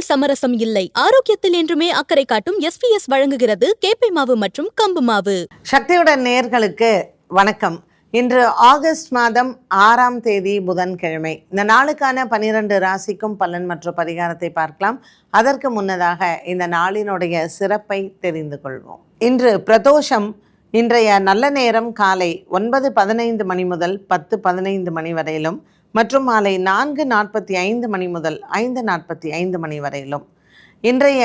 உணவில் சமரசம் இல்லை. ஆரோக்கியத்தில் என்றுமே அக்கறை காட்டும் எஸ்பிஎஸ் வழங்குகிறது கேப்பை மாவு மற்றும் கம்பு மாவு. சக்தியுடன் நேர்களுக்கு வணக்கம். இன்று ஆகஸ்ட் மாதம் ஆறாம் தேதி புதன்கிழமை. இந்த நாளுக்கான பனிரெண்டு ராசிக்கும் பலன் மற்றும் பரிகாரத்தை பார்க்கலாம். அதற்கு முன்னதாக இந்த நாளினுடைய சிறப்பை தெரிந்து கொள்வோம். இன்று பிரதோஷம். இன்றைய நல்ல நேரம் காலை ஒன்பது பதினைந்து மணி முதல் பத்து பதினைந்து மணி வரையிலும் மற்றும் மாலை நான்கு நாற்பத்தி ஐந்து மணி முதல் ஐந்து நாற்பத்தி ஐந்து மணி வரையிலும். இன்றைய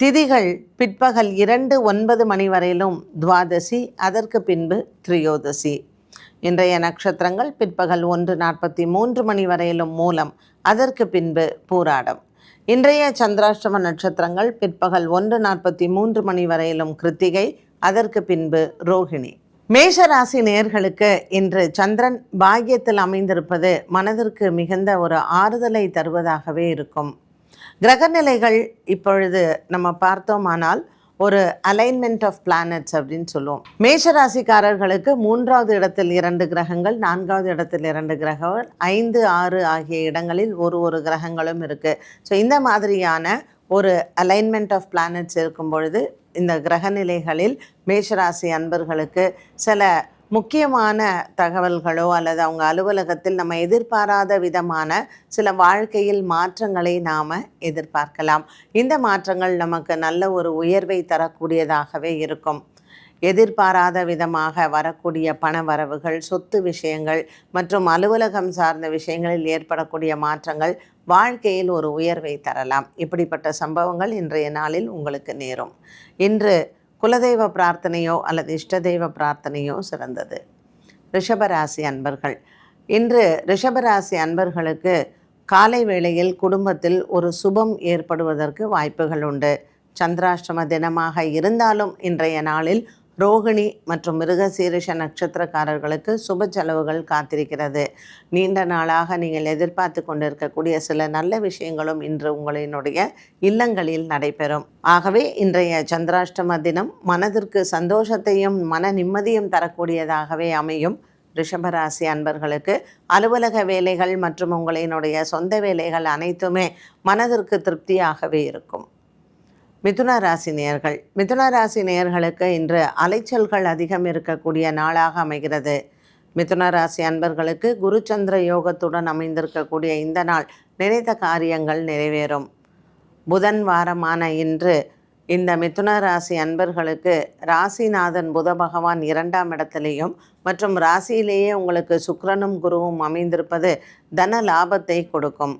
திதிகள் பிற்பகல் இரண்டு ஒன்பது மணி வரையிலும் துவாதசி அதற்கு பின்பு திரியோதசி. இன்றைய நட்சத்திரங்கள் பிற்பகல் ஒன்று நாற்பத்தி மூன்று மணி வரையிலும் மூலம் அதற்கு பின்பு பூராடம். இன்றைய சந்திராஷ்டம நட்சத்திரங்கள் பிற்பகல் ஒன்று நாற்பத்தி மூன்று மணி வரையிலும் கிருத்திகை அதற்கு பின்பு ரோகிணி மேஷராசி நேர்களுக்கு இன்று சந்திரன் பாக்கியத்தில் அமைந்திருப்பது மனதிற்கு மிகுந்த ஒரு ஆறுதலை தருவதாகவே இருக்கும். கிரகநிலைகள் இப்பொழுது நம்ம பார்த்தோமானால் ஒரு அலைன்மெண்ட் ஆஃப் பிளானட்ஸ் அப்படின்னு சொல்லுவோம். மேஷராசிக்காரர்களுக்கு மூன்றாவது இடத்தில் இரண்டு கிரகங்கள் நான்காவது இடத்தில் இரண்டு கிரகங்கள் ஐந்து ஆறு ஆகிய இடங்களில் ஒரு ஒரு கிரகங்களும் இருக்குது ஸோ இந்த மாதிரியான ஒரு அலைன்மெண்ட் ஆஃப் பிளானட்ஸ் இருக்கும் பொழுது இந்த கிரகநிலைகளில் மேஷராசி அன்பர்களுக்கு சில முக்கியமான தகவல்களோ அல்லது அவங்க அலுவலகத்தில் நம்ம எதிர்பாராத விதமான சில வாழ்க்கையில் மாற்றங்களை நாம் எதிர்பார்க்கலாம். இந்த மாற்றங்கள் நமக்கு நல்ல ஒரு உயர்வை தரக்கூடியதாகவே இருக்கும். எதிர்பாராத விதமாக வரக்கூடிய பண வரவுகள் சொத்து விஷயங்கள் மற்றும் அலுவலகம் சார்ந்த விஷயங்களில் ஏற்படக்கூடிய மாற்றங்கள் வாழ்க்கையில் ஒரு உயர்வை தரலாம். இப்படிப்பட்ட சம்பவங்கள் இன்றைய நாளில் உங்களுக்கு நேரும். இன்று குலதெய்வ பிரார்த்தனையோ அல்லது இஷ்ட தெய்வ பிரார்த்தனையோ சிறந்தது. ரிஷபராசி அன்பர்கள் இன்று ரிஷபராசி அன்பர்களுக்கு காலை வேளையில் குடும்பத்தில் ஒரு சுபம் ஏற்படுவதற்கு வாய்ப்புகள் உண்டு. சந்திராஷ்டம தினமாக இருந்தாலும் இன்றைய நாளில் ரோகிணி மற்றும் மிருகசீரிஷ நட்சத்திரக்காரர்களுக்கு சுப செலவுகள் காத்திருக்கிறது. நீண்ட நாளாக நீங்கள் எதிர்பார்த்து கொண்டிருக்கக்கூடிய சில நல்ல விஷயங்களும் இன்று உங்களினுடைய இல்லங்களில் நடைபெறும். ஆகவே இன்றைய சந்திராஷ்டம தினம் மனதிற்கு சந்தோஷத்தையும் மன நிம்மதியும் தரக்கூடியதாகவே அமையும். ரிஷபராசி அன்பர்களுக்கு அலுவலக வேலைகள் மற்றும் உங்களினுடைய சொந்த வேலைகள் அனைத்துமே மனதிற்கு திருப்தியாகவே இருக்கும். மிதுன ராசி நேயர்கள். மிதுன ராசி நேயர்களுக்கு இன்று அலைச்சல்கள் அதிகம் இருக்கக்கூடிய நாளாக அமைகிறது. மிதுன ராசி அன்பர்களுக்கு குருச்சந்திர யோகத்துடன் அமைந்திருக்கக்கூடிய இந்த நாள் நினைத்த காரியங்கள் நிறைவேறும். புதன் வாரமான இன்று இந்த மிதுன ராசி அன்பர்களுக்கு ராசிநாதன் புத பகவான் இரண்டாம் இடத்திலேயும் மற்றும் ராசியிலேயே உங்களுக்கு சுக்கரனும் குருவும் அமைந்திருப்பது தன லாபத்தை கொடுக்கும்.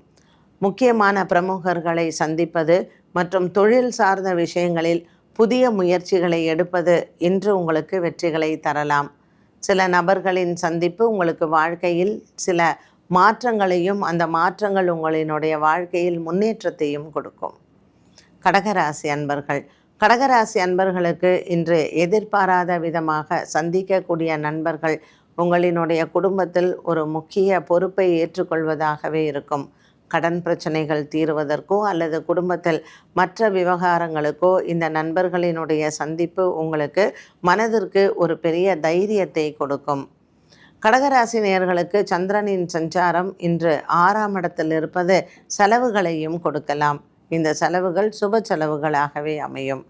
முக்கியமான பிரமுகர்களை சந்திப்பது மற்றும் தொழில் சார்ந்த விஷயங்களில் புதிய முயற்சிகளை எடுப்பது இன்று உங்களுக்கு வெற்றிகளை தரலாம். சில நபர்களின் சந்திப்பு உங்களுக்கு வாழ்க்கையில் சில மாற்றங்களையும் அந்த மாற்றங்கள் உங்களினுடைய வாழ்க்கையில் முன்னேற்றத்தையும் கொடுக்கும். கடகராசி அன்பர்கள் கடகராசி அன்பர்களுக்கு இன்று எதிர்பாராத விதமாக சந்திக்கக்கூடிய நண்பர்கள் உங்களினுடைய குடும்பத்தில் ஒரு முக்கிய பொறுப்பை ஏற்றுக்கொள்வதாகவே இருக்கும். கடன் பிரச்சனைகள் தீருவதற்கோ அல்லது குடும்பத்தில் மற்ற விவகாரங்களுக்கோ இந்த நண்பர்களினுடைய சந்திப்பு உங்களுக்கு மனதிற்கு ஒரு பெரிய தைரியத்தை கொடுக்கும். கடகராசி நேயர்களுக்கு சந்திரனின் சஞ்சாரம் இன்று ஆறாம் இடத்தில் இருப்பது செலவுகளையும் கொடுக்கலாம். இந்த செலவுகள் சுப செலவுகளாகவே அமையும்.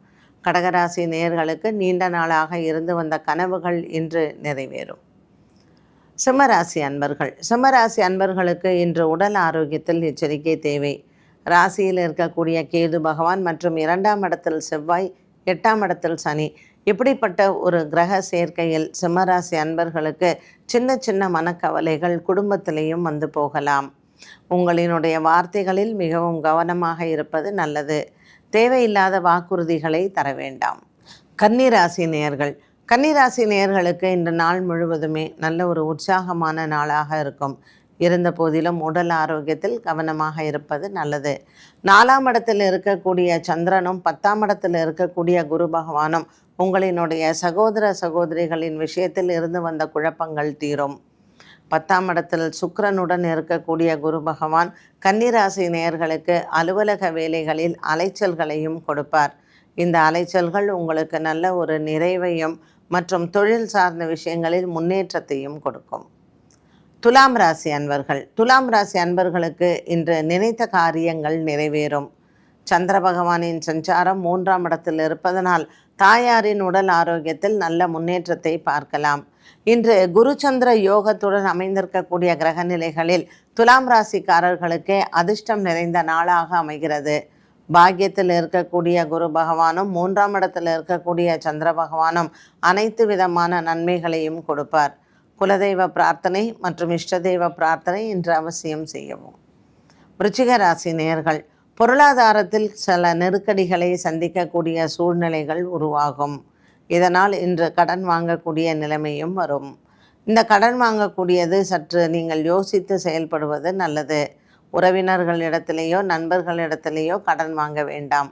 கடகராசி நேயர்களுக்கு நீண்ட நாளாக இருந்து வந்த கனவுகள் இன்று நிறைவேறும். சிம்மராசி அன்பர்கள். சிம்மராசி அன்பர்களுக்கு இன்று உடல் ஆரோக்கியத்தில் எச்சரிக்கை தேவை. ராசியில் இருக்கக்கூடிய கேது பகவான் மற்றும் இரண்டாம் இடத்தில் செவ்வாய் எட்டாம் இடத்தில் சனி. இப்படிப்பட்ட ஒரு கிரக சேர்க்கையில் சிம்மராசி அன்பர்களுக்கு சின்ன சின்ன மனக்கவலைகள் குடும்பத்திலேயும் வந்து போகலாம். உங்களினுடைய வார்த்தைகளில் மிகவும் கவனமாக இருப்பது நல்லது. தேவையில்லாத வாக்குறுதிகளை தர வேண்டாம். கன்னிராசி நேர்கள் கன்னிராசி நேயர்களுக்கு இந்த நாள் முழுவதுமே நல்ல ஒரு உற்சாகமான நாளாக இருக்கும். இருந்த போதிலும் உடல் ஆரோக்கியத்தில் கவனமாக இருப்பது நல்லது. நாலாம் இடத்தில் இருக்கக்கூடிய சந்திரனும் பத்தாம் இடத்தில் இருக்கக்கூடிய குரு பகவானும் உங்களினுடைய சகோதர சகோதரிகளின் விஷயத்தில் இருந்து வந்த குழப்பங்கள் தீரும். பத்தாம் இடத்தில் சுக்கரனுடன் இருக்கக்கூடிய குரு பகவான் கன்னிராசி நேயர்களுக்கு அலுவலக வேலைகளில் அலைச்சல்களையும் கொடுப்பார். இந்த அலைச்சல்கள் உங்களுக்கு நல்ல ஒரு நிறைவையும் மற்றும் தொழில் சார்ந்த விஷயங்களில் முன்னேற்றத்தையும் கொடுக்கும். துலாம் ராசி அன்பர்கள். துலாம் ராசி அன்பர்களுக்கு இன்று நினைத்த காரியங்கள் நிறைவேறும். சந்திர பகவானின் சஞ்சாரம் மூன்றாம் இடத்தில் இருப்பதனால் தாயாரின் உடல் ஆரோக்கியத்தில் நல்ல முன்னேற்றத்தை பார்க்கலாம். இன்று குருச்சந்திர யோகத்துடன் அமைந்திருக்கக்கூடிய கிரக நிலைகளில் துலாம் ராசிக்காரர்களுக்கே அதிர்ஷ்டம் நிறைந்த நாளாக அமைகிறது. பாக்கியத்தில் இருக்கக்கூடிய குரு பகவானும் மூன்றாம் இடத்தில் இருக்கக்கூடிய சந்திர பகவானும் அனைத்து விதமான நன்மைகளையும் கொடுப்பார். குலதெய்வ பிரார்த்தனை மற்றும் இஷ்ட தெய்வ பிரார்த்தனை இன்று அவசியம் செய்யவும். விருச்சிக ராசி நேர்கள் பொருளாதாரத்தில் சில நெருக்கடிகளை சந்திக்கக்கூடிய சூழ்நிலைகள் உருவாகும். இதனால் இன்று கடன் வாங்கக்கூடிய நிலைமையும் வரும். இந்த கடன் வாங்கக்கூடியது சற்று நீங்கள் யோசித்து செயல்படுவது நல்லது. உறவினர்களிடத்திலேயோ நண்பர்களிடத்திலேயோ கடன் வாங்க வேண்டாம்.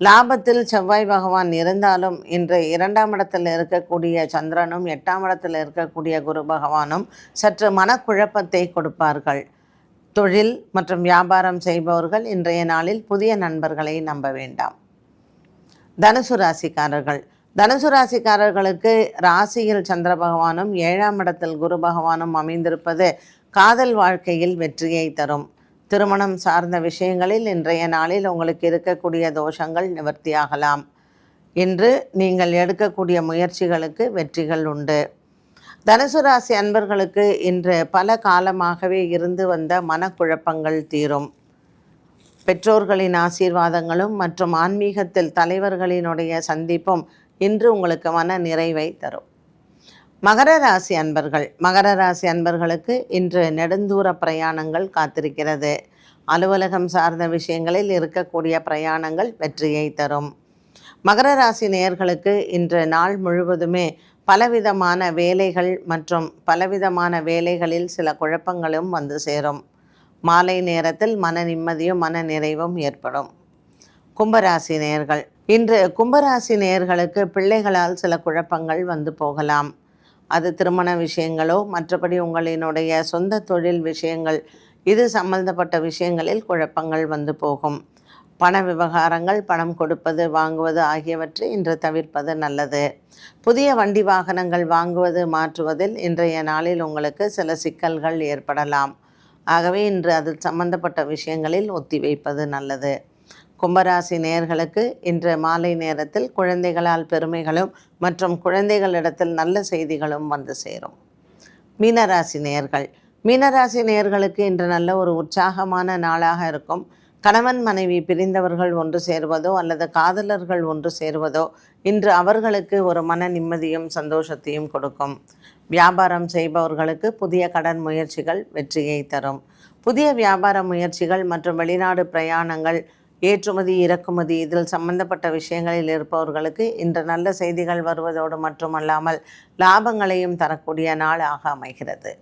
லாபத்தில் செவ்வாய் பகவான் இருந்தாலும் இன்று இரண்டாம் இடத்தில் இருக்கக்கூடிய சந்திரனும் எட்டாம் இடத்தில் இருக்கக்கூடிய குரு பகவானும் சற்று மனக்குழப்பத்தை கொடுப்பார்கள். தொழில் மற்றும் வியாபாரம் செய்பவர்கள் இன்றைய நாளில் புதிய நண்பர்களை நம்ப வேண்டாம். தனுசு ராசிக்காரர்கள். தனுசு ராசிக்காரர்களுக்கு ராசியில் சந்திர பகவானும் ஏழாம் இடத்தில் குரு பகவானும் அமைந்திருப்பது காதல் வாழ்க்கையில் வெற்றியை தரும். திருமணம் சார்ந்த விஷயங்களில் இன்றைய நாளில் உங்களுக்கு இருக்கக்கூடிய தோஷங்கள் நிவர்த்தியாகலாம். இன்று நீங்கள் எடுக்கக்கூடிய முயற்சிகளுக்கு வெற்றிகள் உண்டு. தனுசு ராசி அன்பர்களுக்கு இன்று பல காலமாகவே இருந்து வந்த மனக்குழப்பங்கள் தீரும். பெற்றோர்களின் ஆசீர்வாதங்களும் மற்றும் ஆன்மீகத்தில் தலைவர்களினுடைய சந்திப்பும் இன்று உங்களுக்கு மன நிறைவை தரும். மகர ராசி அன்பர்கள். மகர ராசி அன்பர்களுக்கு இன்று நெடுந்தூர பிரயாணங்கள் காத்திருக்கிறது. அலுவலகம் சார்ந்த விஷயங்களில் இருக்கக்கூடிய பிரயாணங்கள் வெற்றியை தரும். மகர ராசி நேயர்களுக்கு இன்று நாள் முழுவதுமே பலவிதமான வேலைகள் மற்றும் பலவிதமான வேலைகளில் சில குழப்பங்களும் வந்து சேரும். மாலை நேரத்தில் மன நிம்மதியும் மன நிறைவும் ஏற்படும். கும்பராசி நேயர்கள். இன்று கும்பராசி நேயர்களுக்கு பிள்ளைகளால் சில குழப்பங்கள் வந்து போகலாம். அது திருமண விஷயங்களோ மற்றபடி உங்களினுடைய சொந்த தொழில் விஷயங்கள் இது சம்பந்தப்பட்ட விஷயங்களில் குழப்பங்கள் வந்து போகும். பண விவகாரங்கள் பணம் கொடுப்பது வாங்குவது ஆகியவற்றை இன்று தவிர்ப்பது நல்லது. புதிய வண்டி வாகனங்கள் வாங்குவது மாற்றுவதில் இன்றைய நாளில் உங்களுக்கு சில சிக்கல்கள் ஏற்படலாம். ஆகவே இன்று அது சம்பந்தப்பட்ட விஷயங்களில் ஒத்திவைப்பது நல்லது. கும்பராசி நேயர்களுக்கு இன்று மாலை நேரத்தில் குழந்தைகளால் பெருமைகளும் மற்றும் குழந்தைகளிடத்தில் நல்ல செய்திகளும் வந்து சேரும். மீனராசி நேயர்கள். மீனராசி நேயர்களுக்கு இன்று நல்ல ஒரு உற்சாகமான நாளாக இருக்கும். கணவன் மனைவி பிரிந்தவர்கள் ஒன்று சேருவதோ அல்லது காதலர்கள் ஒன்று சேருவதோ இன்று அவர்களுக்கு ஒரு மன நிம்மதியும் சந்தோஷத்தையும் கொடுக்கும். வியாபாரம் செய்பவர்களுக்கு புதிய கடன் முயற்சிகள் வெற்றியை தரும். புதிய வியாபார முயற்சிகள் மற்றும் வெளிநாடு பிரயாணங்கள் ஏற்றுமதி இறக்குமதி இதில் சம்பந்தப்பட்ட விஷயங்களில் இருப்பவர்களுக்கு இன்று நல்ல செய்திகள் வருவதோடு மட்டுமல்லாமல் லாபங்களையும் தரக்கூடிய நாளாக அமைகிறது.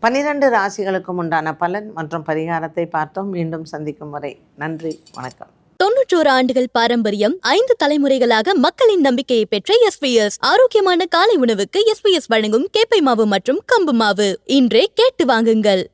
பன்னிரண்டு ராசிகளுக்கும் உண்டான பலன் மற்றும் பரிகாரத்தை பார்த்தோம். மீண்டும் சந்திக்கும் வரை நன்றி வணக்கம். தொன்னூற்றோரு ஆண்டுகள் பாரம்பரியம் ஐந்து தலைமுறைகளாக மக்களின் நம்பிக்கையை பெற்ற எஸ்பிஎஸ் ஆரோக்கியமான காலை உணவுக்கு எஸ்பிஎஸ் வழங்கும் கேப்பை மாவு மற்றும் கம்பு மாவு. இன்றே கேட்டு வாங்குங்கள்.